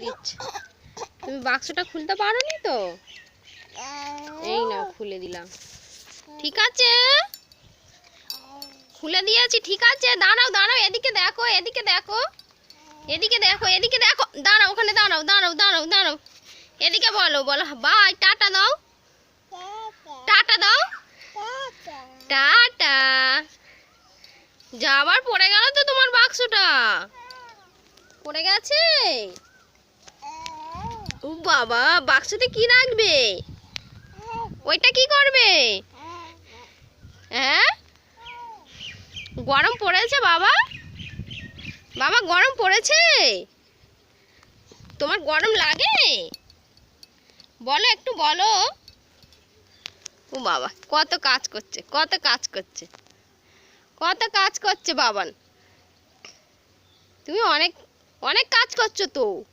দিচ্ছে। তুমি বাক্সটা খুলতে পারো নি তো? এই না খুলে দিলাম। ঠিক আছে? খুলে দিয়েছি, ঠিক আছে? দাঁড়াও দাঁড়াও, এদিকে দেখো এদিকে দেখো। এদিকে দেখো এদিকে দেখো। দাঁড়াও, ওখানে দাঁড়াও দাঁড়াও দাঁড়াও দাঁড়াও। এদিকে বলো বলো। বাই, টাটা দাও। টাটা দাও। টাটা। যাবার পড়ে গেল তো তোমার বাক্সটা। পড়ে গেছে? বাবা, বাক্সতে কি রাখবে? ওইটা কি করবে? হ্যাঁ? গরম পড়েছে বাবা? বাবা, গরম পড়েছে? তোমার গরম লাগে? বলো, একটু বলো। ও বাবা, কত কাজ করছে, কত কাজ করছে। কত কাজ করছে বাবান তুমি অনেক অনেক কাজ করছ তো।